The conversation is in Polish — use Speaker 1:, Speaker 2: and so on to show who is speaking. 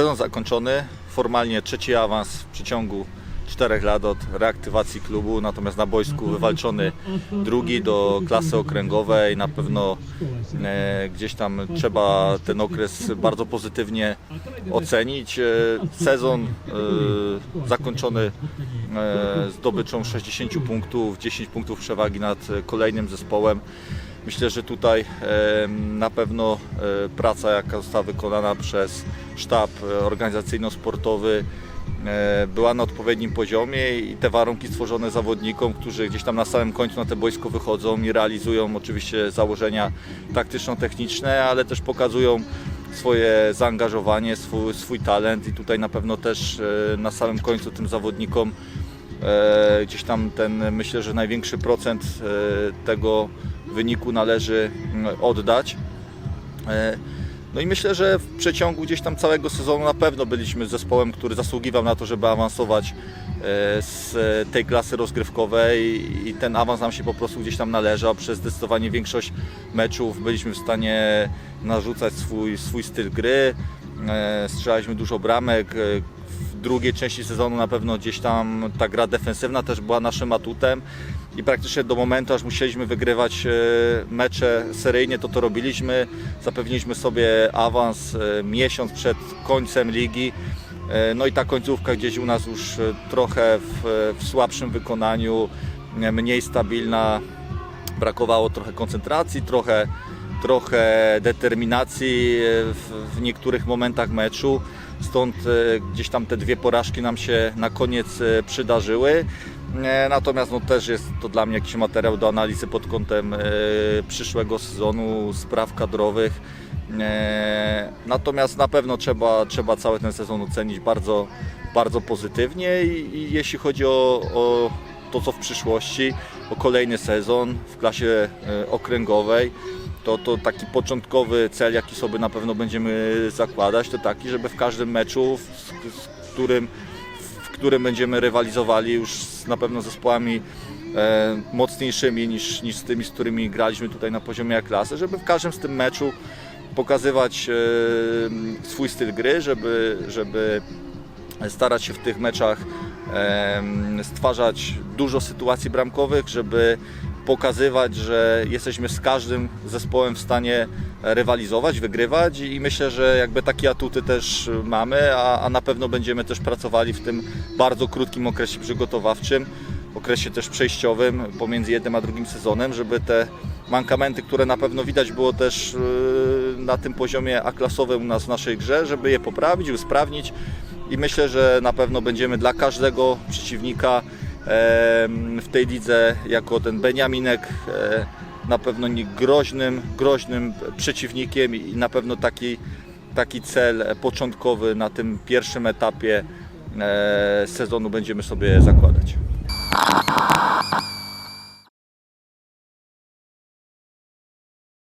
Speaker 1: Sezon zakończony, formalnie trzeci awans w przeciągu czterech lat od reaktywacji klubu, natomiast na boisku wywalczony drugi do klasy okręgowej. Na pewno e, gdzieś tam trzeba ten okres bardzo pozytywnie ocenić. E, sezon e, zakończony e, zdobyczą 60 punktów, 10 punktów przewagi nad kolejnym zespołem. Myślę, że tutaj e, na pewno e, praca, jaka została wykonana przez sztab e, organizacyjno-sportowy, e, była na odpowiednim poziomie i te warunki stworzone zawodnikom, którzy gdzieś tam na samym końcu na te boisko wychodzą i realizują oczywiście założenia taktyczno-techniczne, ale też pokazują swoje zaangażowanie, swój, swój talent i tutaj na pewno też e, na samym końcu tym zawodnikom gdzieś tam ten myślę, że największy procent tego wyniku należy mm, oddać. No i myślę, że w przeciągu gdzieś tam całego sezonu na pewno byliśmy zespołem, który zasługiwał na to, żeby awansować e, z tej klasy rozgrywkowej i ten awans nam się po prostu gdzieś tam należał. Przez zdecydowanie większość meczów byliśmy w stanie narzucać swój, swój styl gry. E, Strzelaliśmy dużo bramek. e, w drugiej części sezonu na pewno gdzieś tam ta gra defensywna też była naszym atutem i praktycznie do momentu, aż musieliśmy wygrywać e, mecze seryjnie, to to robiliśmy. Zapewniliśmy sobie awans e, miesiąc przed końcem ligi. E, No i ta końcówka gdzieś u nas już trochę w, w słabszym wykonaniu, mniej stabilna. Brakowało trochę koncentracji, trochę, trochę determinacji w, w niektórych momentach meczu. Stąd gdzieś tam te dwie porażki nam się na koniec przydarzyły. E, Natomiast no, też jest to dla mnie jakiś materiał do analizy pod kątem e, przyszłego sezonu, spraw kadrowych. E, Natomiast na pewno trzeba, trzeba cały ten sezon ocenić bardzo, bardzo pozytywnie i, i jeśli chodzi o, o to, co w przyszłości, o kolejny sezon w klasie okręgowej, to, to taki początkowy cel, jaki sobie na pewno będziemy zakładać, to taki, żeby w każdym meczu, w, z którym, którym będziemy rywalizowali już z na pewno zespołami e, mocniejszymi niż, niż z tymi, z którymi graliśmy tutaj na poziomie klasy, żeby w każdym z tym meczu pokazywać e, swój styl gry, żeby, żeby starać się w tych meczach stwarzać dużo sytuacji bramkowych, żeby pokazywać, że jesteśmy z każdym zespołem w stanie rywalizować, wygrywać i myślę, że jakby takie atuty też mamy, a, a na pewno będziemy też pracowali w tym bardzo krótkim okresie przygotowawczym, okresie też przejściowym pomiędzy jednym a drugim sezonem, żeby te mankamenty, które na pewno widać było też yy, na tym poziomie A-klasowym u nas w naszej grze, żeby je poprawić, usprawnić. I myślę, że na pewno będziemy dla każdego przeciwnika w tej lidze jako ten Beniaminek e, na pewno groźnym, groźnym przeciwnikiem i na pewno taki, taki cel początkowy na tym pierwszym etapie e, sezonu będziemy sobie zakładać.